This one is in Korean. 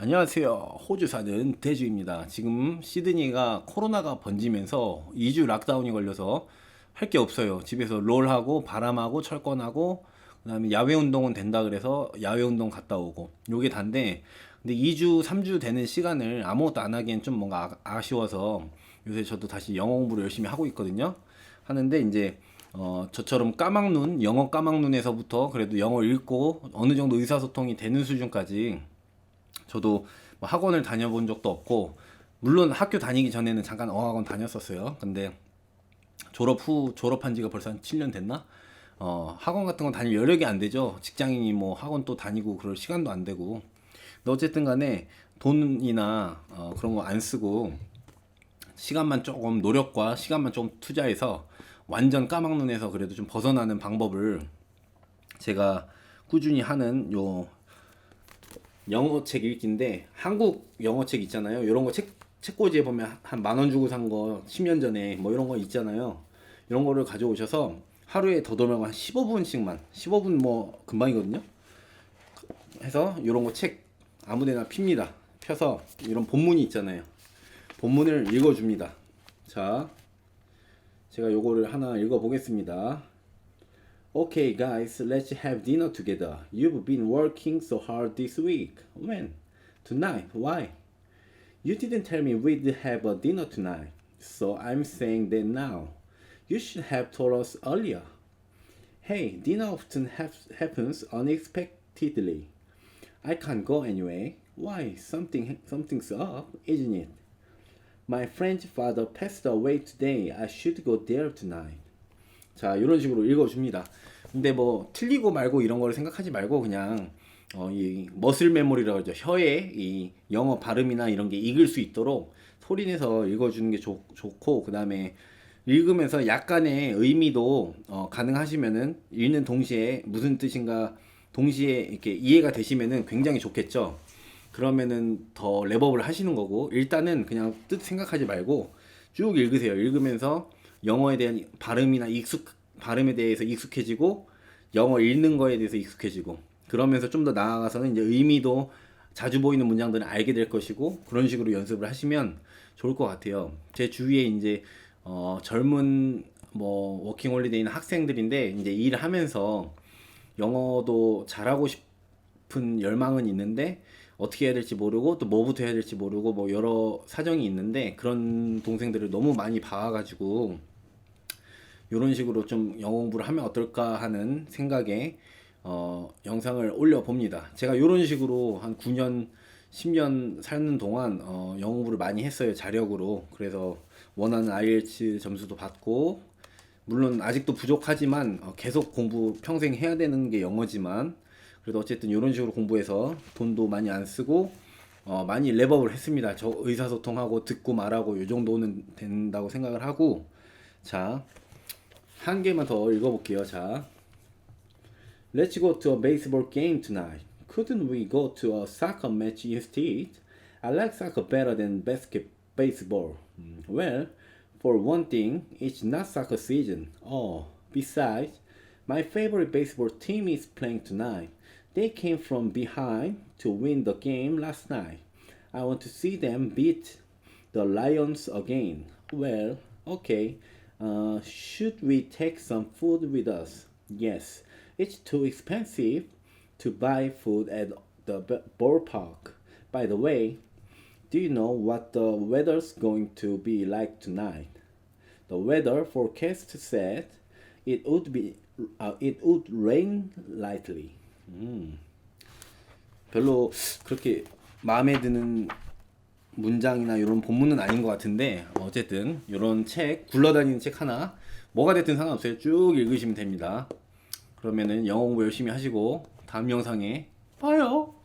안녕하세요. 호주 사는 대주입니다. 지금 시드니가 코로나가 번지면서 2주 락다운이 걸려서 할 게 없어요. 집에서 롤하고 바람하고 철권하고 그다음에 야외 운동은 된다 그래서 야외 운동 갔다 오고 요게 단데 근데 2주 3주 되는 시간을 아무것도 안 하기엔 좀 뭔가 아, 아쉬워서 요새 저도 다시 영어 공부를 열심히 하고 있거든요. 하는데 이제 어, 저처럼 까막눈, 영어 까막눈에서부터 그래도 영어 읽고 어느 정도 의사소통이 되는 수준까지 저도 뭐 학원을 다녀본 적도 없고 물론 학교 다니기 전에는 잠깐 어학원 다녔었어요. 근데 졸업 후 졸업한 지가 벌써 한 7년 됐나? 어, 학원 같은 건 다닐 여력이 안 되죠. 직장인이 뭐 학원 또 다니고 그럴 시간도 안 되고. 근데 어쨌든 간에 돈이나 어, 그런 거 안 쓰고 시간만 조금 노력과 시간만 좀 투자해서 완전 까막눈에서 그래도 좀 벗어나는 방법을 제가 꾸준히 하는 요 영어 책 읽기인데 한국 영어 책 있잖아요. 이런 거 책 책꽂이에 보면 한 만 원 주고 산 거 10년 전에 뭐 이런 거 있잖아요. 이런 거를 가져오셔서 하루에 더더면 한 15분씩만 15분 뭐 금방이거든요. 해서 이런 거 책 아무데나 핍니다. 펴서 이런 본문이 있잖아요. 본문을 읽어줍니다. 자, 제가 요거를 하나 읽어보겠습니다. Okay, guys, let's have dinner together. You've been working so hard this week. When? Tonight. Why? You didn't tell me we'd have a dinner tonight, so I'm saying that now. You should have told us earlier. Hey, dinner often hap- happens unexpectedly. I can't go anyway. Why? Something something's up, isn't it? My friend's father passed away today. I should go there tonight. 자, 이런 식으로 읽어줍니다. 근데 뭐 틀리고 말고 이런 거를 생각하지 말고 그냥 어, 이 머슬 메모리라고 하죠. 혀에 이 영어 발음이나 이런 게 익을 수 있도록 소리내서 읽어주는 게 좋, 좋고 그 다음에 읽으면서 약간의 의미도 어, 가능하시면은 읽는 동시에 무슨 뜻인가 동시에 이렇게 이해가 되시면은 굉장히 좋겠죠. 그러면은 더 랩업을 하시는 거고 일단은 그냥 뜻 생각하지 말고 쭉 읽으세요. 읽으면서 영어에 대한 발음이나 익숙 발음에 대해서 익숙해지고 영어 읽는 거에 대해서 익숙해지고 그러면서 좀 더 나아가서는 이제 의미도 자주 보이는 문장들을 알게 될 것이고 그런 식으로 연습을 하시면 좋을 것 같아요. 제 주위에 이제 어, 젊은 뭐 워킹 홀리데이는 학생들인데 이제 일을 하면서 영어도 잘하고 싶은 열망은 있는데 어떻게 해야 될지 모르고 또 뭐부터 해야 될지 모르고 뭐 여러 사정이 있는데 그런 동생들을 너무 많이 봐가지고 이런 식으로 좀 영어 공부를 하면 어떨까 하는 생각에 어, 영상을 올려 봅니다. 제가 이런 식으로 한 9년, 10년 사는 동안 어, 영어 공부를 많이 했어요. 자력으로. 그래서 원하는 IELTS 점수도 받고 물론 아직도 부족하지만 어, 계속 공부 평생 해야 되는 게 영어지만 그래도 어쨌든 이런 식으로 공부해서 돈도 많이 안 쓰고 어, 많이 랩업을 했습니다. 저 의사소통하고 듣고 말하고 이 정도는 된다고 생각을 하고 자 한 개만 더 읽어볼게요. 자 Let's go to a baseball game tonight. Couldn't we go to a soccer match instead? I like soccer better than basket baseball. Mm, Well, for one thing, it's not soccer season. Oh, besides, my favorite baseball team is playing tonight. They came from behind to win the game last night. I want to see them beat the Lions again. Well, okay. Uh, should we take some food with us? Yes. It's too expensive to buy food at the ballpark. By the way, do you know what the weather's going to be like tonight? The weather forecast said it would be uh, it would rain lightly. 음. 별로 그렇게 마음에 드는 문장이나 이런 본문은 아닌 것 같은데 어쨌든 이런 책 굴러다니는 책 하나 뭐가 됐든 상관없어요. 쭉 읽으시면 됩니다. 그러면은 영어 공부 열심히 하시고 다음 영상에 봐요